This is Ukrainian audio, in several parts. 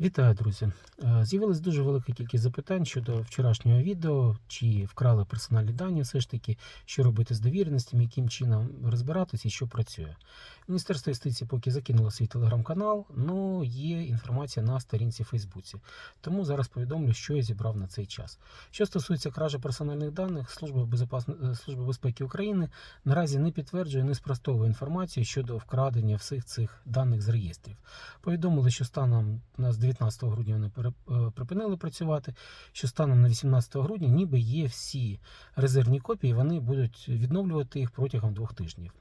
Вітаю, друзі! Е, З'явилась дуже велика кількість запитань щодо вчорашнього відео, чи вкрали персональні дані, все ж таки, що робити з довіреністями, яким чином розбиратися і що працює. Міністерство юстиції поки закинуло свій телеграм-канал, але є інформація на сторінці Фейсбуці. Тому зараз повідомлю, що я зібрав на цей час. Що стосується кражі персональних даних, Служба, Безопасн- е, Служба безпеки України наразі не підтверджує, не спростовує інформацію щодо вкрадення всіх цих даних з реєстрів. Повідомили, що станом на 19 грудня вони е, припинили працювати. Що станом на 18 грудня ніби є всі резервні копії, вони будуть відновлювати їх протягом двох тижнів.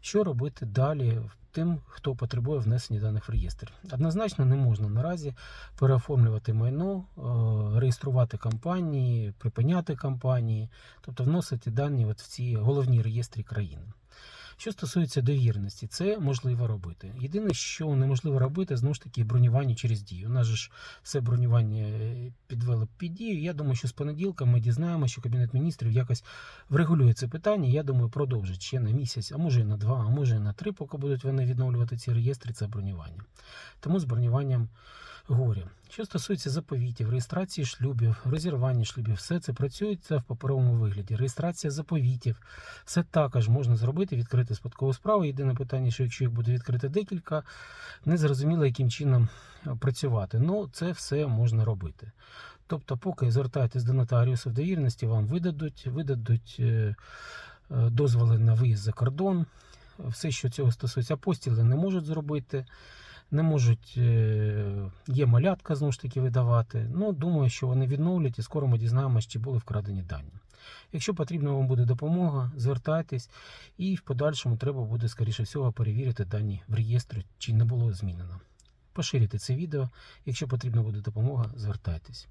Що робити далі тим, хто потребує внесення даних в реєстр? Однозначно не можна наразі переоформлювати майно, е, реєструвати компанії, припиняти компанії, тобто вносити дані от в ці головні реєстри країни. Що стосується довірності, це можливо робити. Єдине, що неможливо робити, знову ж таки, бронювання через дію. У нас же ж все бронювання е, підвели під дію. Я думаю, що з понеділка ми дізнаємося, що Кабінет міністрів якось врегулює це питання. Я думаю, продовжить ще на місяць, а може і на два, а може і на три, поки будуть вони відновлювати ці реєстри, це бронювання. Тому з бронюванням горі. Що стосується заповітів, реєстрації шлюбів, розірвання шлюбів, все це працюється в паперовому вигляді. Реєстрація заповітів, все також можна зробити, відкрити спадкову справу. Єдине питання, що якщо їх буде відкрити декілька, не зрозуміло, яким чином е, працювати. Ну, це все можна робити. Тобто, поки звертаєтесь до нотаріуса в довірності, вам видадуть, видадуть е, е, дозволи на виїзд за кордон. Все, що цього стосується, апостіли не можуть зробити, не можуть, е, є малятка знову ж таки видавати. Ну, думаю, що вони відновлять і скоро ми дізнаємося, чи були вкрадені дані. Якщо потрібна вам буде допомога, звертайтесь, і в подальшому треба буде, скоріше всього, перевірити дані в реєстрі, чи не було змінено. Поширюйте це відео. Якщо потрібна буде допомога, звертайтесь.